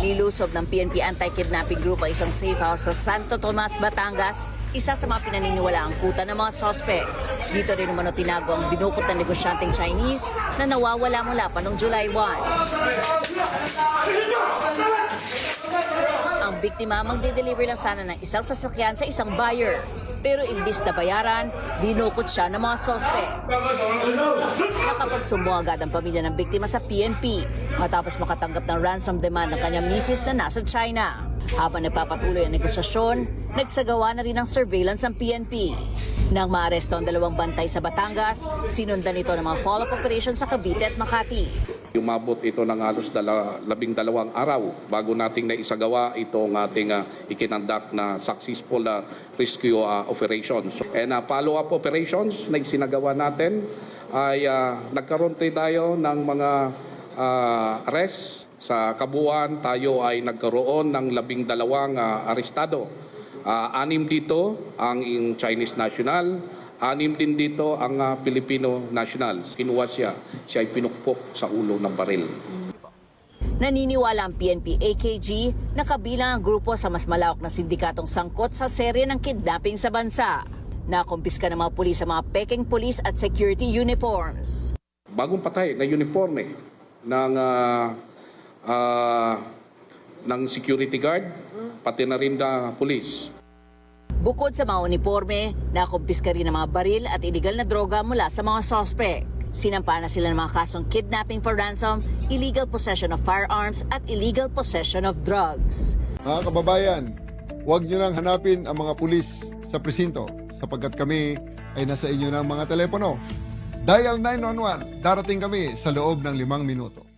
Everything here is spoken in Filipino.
Sinusub ng PNP Anti-Kidnapping Group ang isang safe house sa Santo Tomas, Batangas, isa sa mga pinaniniwala ang kuta ng mga sospek. Dito rin umano tinago ang dinukot na negosyanteng Chinese na nawawala mula pa noong July 1. Ang biktima magde-deliver lang sana ng isang sasakyan sa isang buyer. Pero imbis na bayaran, dinukot siya ng mga sospek. Nakapagsumbong agad ang pamilya ng biktima sa PNP matapos makatanggap ng ransom demand ng kanyang misis na nasa China. Habang nagpapatuloy ang negosasyon, nagsagawa na rin ng surveillance ang PNP. Nang maaresto ang dalawang bantay sa Batangas, sinundan ito ng mga follow-up operation sa Cavite at Makati. Umabot ito ng halos dala, labing dalawang araw bago nating naisagawa itong ating uh, ikinandak na successful uh, rescue uh, operations. And uh, follow-up operations na isinagawa natin ay uh, nagkaroon tayo ng mga uh, arrest. Sa kabuuan tayo ay nagkaroon ng labing dalawang uh, arestado. Uh, anim dito ang Chinese national, Anim din dito ang ah, Filipino nationals. Kinuha siya, siya ay pinukpok sa ulo ng baril. Naniniwala ang PNP AKG na kabilang ang grupo sa mas malawak na sindikatong sangkot sa serye ng kidnapping sa bansa. Nakumpiska ng mga pulis sa mga peking police at security uniforms. Bagong patay na uniforme ng ah, ah, ng security guard, pati na rin na police. Bukod sa mga uniforme, nakumpiska rin ang mga baril at illegal na droga mula sa mga sospek. Sinampa na sila ng mga kasong kidnapping for ransom, illegal possession of firearms at illegal possession of drugs. Mga kababayan, huwag nyo nang hanapin ang mga pulis sa presinto sapagkat kami ay nasa inyo ng mga telepono. Dial 911, darating kami sa loob ng limang minuto.